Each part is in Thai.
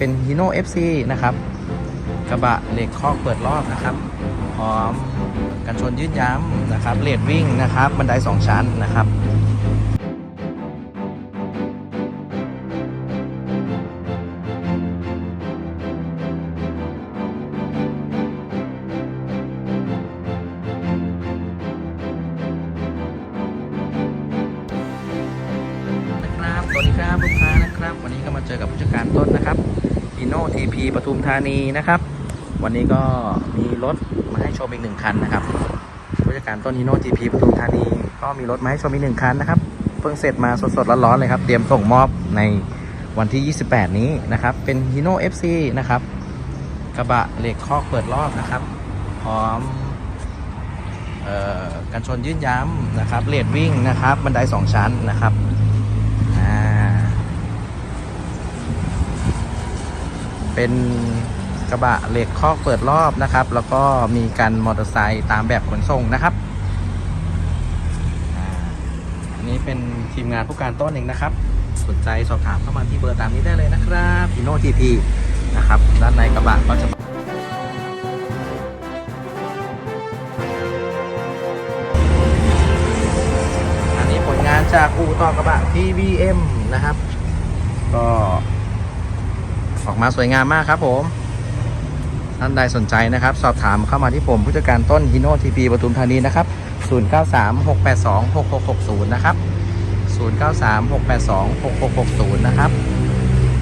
เป็นฮีโน่ FC นะครับ กระบะเหล็กคอกเปิดรอบนะครับ พร้อมกันชนยืดย้ำนะครับเลดวิ่งนะครับ บันได 2 ชั้นนะครับ สวัสดีครับลูกค้านะครับ วันนี้ก็มาเจอกับผู้จัดการต้นนะครับฮีโน่ทีพีปทุมธานีนะครับ วันนี้ก็มีรถมาให้ชมอีกหนึ่งคันนะครับผู้จัดการต้นฮีโน่ทีพีปทุมธานี ก็มีรถมาให้ชมอีกหนึ่งคันนะครับ เพิ่งเสร็จมาสดๆร้อนๆเลยครับ เตรียมส่งมอบในวันที่ 28 นี้นะครับ เป็นฮีโน่ FC นะครับ กระบะเหล็กคอกเปิดรอบนะครับ พร้อมเอ่อกันชนยืดย้ำนะครับเลดวิ่งนะครับ บันได 2 ชั้นนะครับอ่า เป็นกระบะเหล็กคอกเปิดรอบนะครับ แล้วก็มีกันมอเตอร์ไซค์ตามแบบขนส่งนะครับอันนี้เป็นทีมงานผู้การต้นเองนะครับ สนใจสอบถามเข้ามาที่เบอร์ตามนี้ได้เลยนะครับพีโน่ทีพีนะครับ ด้านในกระบะก็จะอันนี้ผลงานจากอู่ต่อกระบะ TVM นะครับ ก็ ออกมาสวยงามมากครับผมท่านใดสนใจนะครับ สอบถามเข้ามาที่ผมผู้จัดการต้นฮิโนทีพีปทุมธานีนะครับ 0936826660 นะครับ 0936826660 นะครับ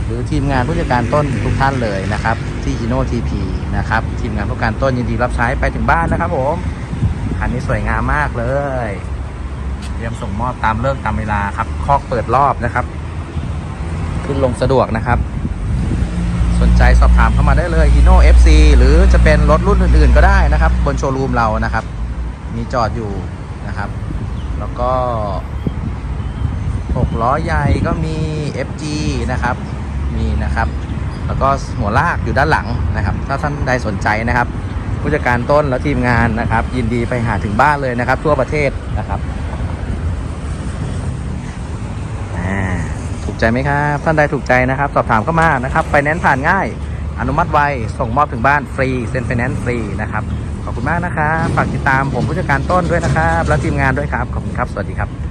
หรือทีมงานผู้จัดการต้นทุกท่านเลยนะครับ ที่ฮิโนทีพีนะครับ ทีมงานผู้จัดการต้นยินดีรับใช้ไปถึงบ้านนะครับผมคันนี้สวยงามมากเลยเตรียมส่งมอบตามเลิกตามเวลาครับ คอกเปิดรอบนะครับ ขึ้นลงสะดวกนะครับ สนใจสอบถามเข้ามาได้เลย Hino FC หรือจะเป็นรถรุ่นอื่นๆก็ได้นะครับ บนโชว์รูมเรานะครับ มีจอดอยู่นะครับ แล้วก็6ล้อใหญ่ก็มี FG นะครับ มีนะครับ แล้วก็หัวลากอยู่ด้านหลังนะครับ ถ้าท่านใดสนใจนะครับ ผู้จัดการต้นและทีมงานนะครับ ยินดีไปหาถึงบ้านเลยนะครับ ทั่วประเทศนะครับ อ่าถูก ใจไหมครับท่านใดถูกใจนะครับ สอบถามเข้ามานะครับไฟแนนซ์ผ่านง่าย อนุมัติไวส่งมอบถึงบ้านฟรีเซ็นไฟแนนซ์ฟรีนะครับขอบคุณมากนะครับฝากติดตามผมผู้จัดการต้นด้วยนะครับ และทีมงานด้วยครับขอบคุณครับสวัสดีครับ